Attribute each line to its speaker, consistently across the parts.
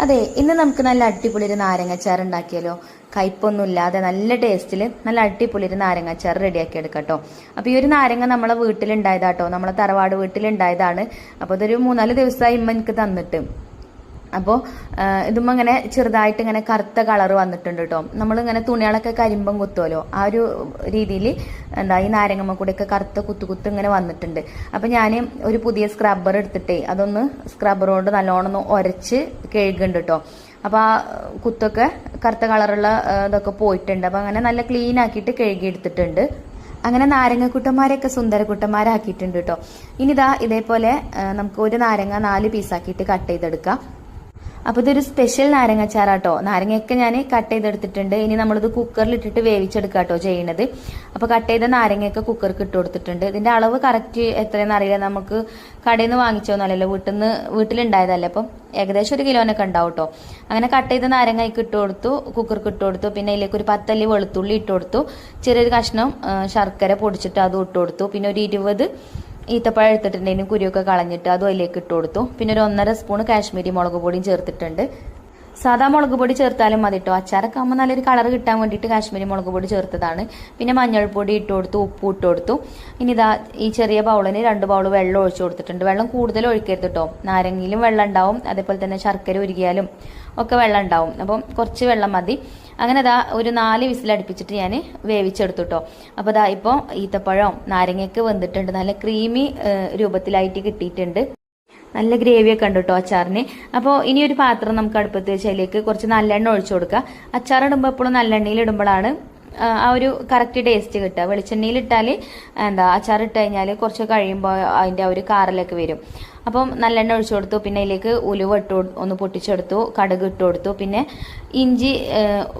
Speaker 1: അതെ ഇന്ന് നമുക്ക് നല്ല അടിപൊളി ഒരു നാരങ്ങച്ചാർ ഉണ്ടാക്കിയാലോ? കയ്പൊന്നും ഇല്ലാതെ നല്ല ടേസ്റ്റിൽ നല്ല അടിപൊളി ഒരു നാരങ്ങാച്ചാർ റെഡിയാക്കി എടുക്കട്ടോ അപ്പോൾ ഈ ഒരു നാരങ്ങ നമ്മളെ വീട്ടിലുണ്ടായതാട്ടോ. നമ്മളെ തറവാട് വീട്ടിലുണ്ടായതാണ്. അപ്പോൾ അതൊരു മൂന്നാൽ ദിവസമായി ഇമ്മ എനിക്ക് തന്നിട്ട്. അപ്പോൾ ഇതും ഇങ്ങനെ ചെറുതായിട്ട് ഇങ്ങനെ കറുത്ത കളർ വന്നിട്ടുണ്ട് കേട്ടോ നമ്മളിങ്ങനെ തുണികളൊക്കെ കരിമ്പം കുത്തുമല്ലോ ആ ഒരു രീതിയിൽ എന്താ ഈ നാരങ്ങമ്മ കൂടെയൊക്കെ കറുത്ത കുത്തു കുത്ത് ഇങ്ങനെ വന്നിട്ടുണ്ട്. അപ്പം ഞാൻ ഒരു പുതിയ സ്ക്രബ്ബർ എടുത്തിട്ടേ അതൊന്ന് സ്ക്രബ്ബർ കൊണ്ട് നല്ലോണം ഒന്ന് ഉരച്ച് കഴുകുന്നുണ്ട് കേട്ടോ അപ്പോൾ ആ കുത്തൊക്കെ കറുത്ത കളറുള്ള ഇതൊക്കെ പോയിട്ടുണ്ട്. അപ്പോൾ അങ്ങനെ നല്ല ക്ലീൻ ആക്കിയിട്ട് കഴുകി എടുത്തിട്ടുണ്ട് അങ്ങനെ നാരങ്ങക്കുട്ടന്മാരെയൊക്കെ സുന്ദരക്കുട്ടന്മാരാക്കിയിട്ടുണ്ട് കേട്ടോ ഇനിതാ ഇതേപോലെ നമുക്ക് ഒരു നാരങ്ങ നാല് പീസാക്കിയിട്ട് കട്ട് ചെയ്തെടുക്കാം. അപ്പോൾ ഇതൊരു സ്പെഷ്യൽ നാരങ്ങച്ചാറാട്ടോ. നാരങ്ങയൊക്കെ ഞാൻ കട്ട് ചെയ്തെടുത്തിട്ടുണ്ട്. ഇനി നമ്മളിത് കുക്കറിൽ ഇട്ടിട്ട് വേവിച്ചെടുക്കുക കേട്ടോ ചെയ്യണത്. അപ്പോൾ കട്ട് ചെയ്ത നാരങ്ങയൊക്കെ കുക്കർക്ക് ഇട്ട് കൊടുത്തിട്ടുണ്ട്. ഇതിന്റെ അളവ് കറക്റ്റ് എത്രയെന്ന് അറിയില്ല. നമുക്ക് കടയിൽ നിന്ന് വാങ്ങിച്ചോന്നല്ലല്ലോ വീട്ടിൽ നിന്ന് വീട്ടിലുണ്ടായതല്ലേ. അപ്പം ഏകദേശം ഒരു കിലോനൊക്കെ ഉണ്ടാവും കേട്ടോ അങ്ങനെ കട്ട് ചെയ്ത നാരങ്ങ അതിക്ക് ഇട്ട് കൊടുത്തു കുക്കർക്ക് ഇട്ട് കൊടുത്തു. പിന്നെ ഇതിലേക്ക് ഒരു പത്തല്ലി വെളുത്തുള്ളി ഇട്ട് കൊടുത്തു. ചെറിയൊരു കഷ്ണം ശർക്കര പൊടിച്ചിട്ട് അതും ഇട്ട് കൊടുത്തു. പിന്നെ ഒരു ഇരുപത് ഈത്തപ്പഴം എടുത്തിട്ടുണ്ടെങ്കിൽ കുരുവൊക്കെ കളഞ്ഞിട്ട് അതും അതിലേക്ക് ഇട്ട് കൊടുത്തു. പിന്നെ ഒരു ഒന്നര സ്പൂൺ കാശ്മീരി മുളക് പൊടിയും ചേർത്തിട്ടുണ്ട്. സാധാ മുളക് പൊടി ചേർത്താലും മതി കേട്ടോ അച്ചാറൊക്കെ ആകുമ്പോൾ നല്ലൊരു കളർ കിട്ടാൻ വേണ്ടിയിട്ട് കാശ്മീരി മുളക് പൊടി ചേർത്തതാണ്. പിന്നെ മഞ്ഞൾപ്പൊടി ഇട്ട് കൊടുത്തു ഉപ്പ് ഇട്ട് കൊടുത്തു. ഇനി ഇതാ ഈ ചെറിയ ബൗളിന് രണ്ട് ബൗൾ വെള്ളം ഒഴിച്ചു കൊടുത്തിട്ടുണ്ട്. വെള്ളം കൂടുതൽ ഒഴിക്കരുത് കേട്ടോ നാരങ്ങയിലും വെള്ളം ഉണ്ടാവും. അതേപോലെ തന്നെ ശർക്കര ഉരുകിയാലും ഒക്കെ വെള്ളം ഉണ്ടാവും. അപ്പം കുറച്ച് വെള്ളം മതി. അങ്ങനെ ദാ ഒരു നാല് വിസിലടുപ്പിച്ചിട്ട് ഞാൻ വേവിച്ചെടുത്തു കേട്ടോ അപ്പോൾ ദാ ഇപ്പോൾ ഈത്തപ്പഴം നാരങ്ങയൊക്കെ വെന്തിട്ടുണ്ട്. നല്ല ക്രീമി രൂപത്തിലായിട്ട് കിട്ടിയിട്ടുണ്ട്. നല്ല ഗ്രേവിയൊക്കെ ഉണ്ട് കേട്ടോ അച്ചാറിന്. അപ്പോൾ ഇനി ഒരു പാത്രം നമുക്ക് അടുപ്പത്ത് വെച്ച് അതിലേക്ക് കുറച്ച് നല്ലെണ്ണ ഒഴിച്ചു കൊടുക്കുക അച്ചാർ ഇടുമ്പോൾ എപ്പോഴും നല്ലെണ്ണയിൽ ഇടുമ്പോഴാണ് ആ, ഒരു കറക്റ്റ് ടേസ്റ്റ് കിട്ടുക. വെളിച്ചെണ്ണയിൽ ഇട്ടാൽ എന്താ അച്ചാർ ഇട്ട് കഴിഞ്ഞാൽ കുറച്ച് കഴിയുമ്പോൾ അതിന്റെ ആ ഒരു കാറിലൊക്കെ വരും. അപ്പം നല്ലെണ്ണ ഒഴിച്ചു കൊടുത്തു. പിന്നെ അതിലേക്ക് ഉലുവ ഇട്ട് ഒന്ന് പൊട്ടിച്ചെടുത്തു. കടുക് ഇട്ട് കൊടുത്തു. പിന്നെ ഇഞ്ചി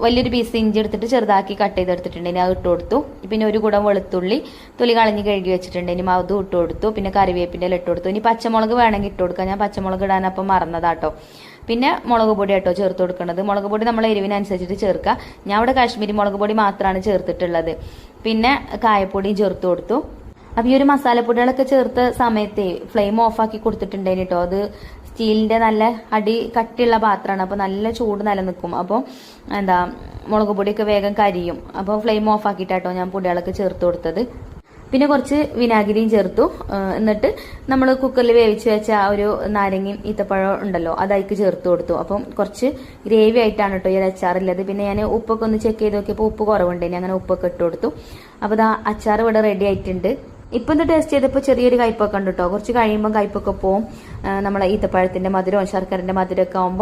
Speaker 1: വലിയൊരു പീസ് ഇഞ്ചി എടുത്തിട്ട് ചെറുതാക്കി കട്ട് ചെയ്തെടുത്തിട്ടുണ്ടെങ്കിൽ അത് ഇട്ട് കൊടുത്തു. പിന്നെ ഒരു കുടം വെളുത്തുള്ളി തൊലി കളഞ്ഞ് കഴുകി വെച്ചിട്ടുണ്ടെങ്കിൽ അതും ഇട്ട് കൊടുത്തു. പിന്നെ കറിവേപ്പിന്റെ ഇട്ട് കൊടുത്തു. ഇനി പച്ചമുളക് വേണമെങ്കിൽ ഇട്ട് കൊടുക്കാം. ഞാൻ പച്ചമുളക് ഇടാൻ അപ്പം മറന്നതാട്ടോ. പിന്നെ മുളക് പൊടി കേട്ടോ ചേർത്ത് കൊടുക്കുന്നത് മുളക് പൊടി നമ്മൾ എരിവിനനുസരിച്ചിട്ട് ചേർക്കുക. ഞാൻ ഇവിടെ കാശ്മീരി മുളക് പൊടി മാത്രമാണ് ചേർത്തിട്ടുള്ളത്. പിന്നെ കായപ്പൊടിയും ചേർത്ത് കൊടുത്തു. അപ്പൊ ഈ ഒരു മസാലപ്പൊടികളൊക്കെ ചേർത്ത സമയത്തെ ഫ്ലെയിം ഓഫ് ആക്കി കൊടുത്തിട്ടുണ്ടായിരുന്നു കേട്ടോ അത് സ്റ്റീലിന്റെ നല്ല അടി കട്ടിയുള്ള പാത്രമാണ്. അപ്പോൾ നല്ല ചൂട് നിലനിൽക്കും. അപ്പോൾ എന്താ മുളക് പൊടിയൊക്കെ വേഗം കരിയും. അപ്പോൾ ഫ്ലെയിം ഓഫ് ആക്കിയിട്ടാട്ടോ ഞാൻ പൊടികളൊക്കെ ചേർത്ത് കൊടുത്തത്. പിന്നെ കുറച്ച് വിനാഗിരിയും ചേർത്തു. എന്നിട്ട് നമ്മൾ കുക്കറിൽ വേവിച്ച് വെച്ച ആ ഒരു നാരങ്ങയും ഈത്തപ്പഴം ഉണ്ടല്ലോ അതായിക്ക് ചേർത്ത് കൊടുത്തു. അപ്പം കുറച്ച് ഗ്രേവി ആയിട്ടാണ് കേട്ടോ ഈ ഒരു അച്ചാറുള്ളത് പിന്നെ ഞാൻ ഉപ്പൊക്കെ ഒന്ന് ചെക്ക് ചെയ്ത് നോക്കിയപ്പോൾ ഉപ്പ് കുറവുണ്ട്. ഇനി അങ്ങനെ ഉപ്പൊക്കെ ഇട്ട് കൊടുത്തു. അപ്പോൾ ഇതാ അച്ചാർ ഇവിടെ റെഡി ആയിട്ടുണ്ട്. ഇപ്പം ഇത് ടേസ്റ്റ് ചെയ്തപ്പോൾ ചെറിയൊരു കയ്പൊക്കെ ഉണ്ട് കേട്ടോ കുറച്ച് കഴിയുമ്പോൾ കയ്പൊക്കെ പോവും. നമ്മളെ ഈത്തപ്പഴത്തിന്റെ മധുരവും ശർക്കരന്റെ മധുരമൊക്കെ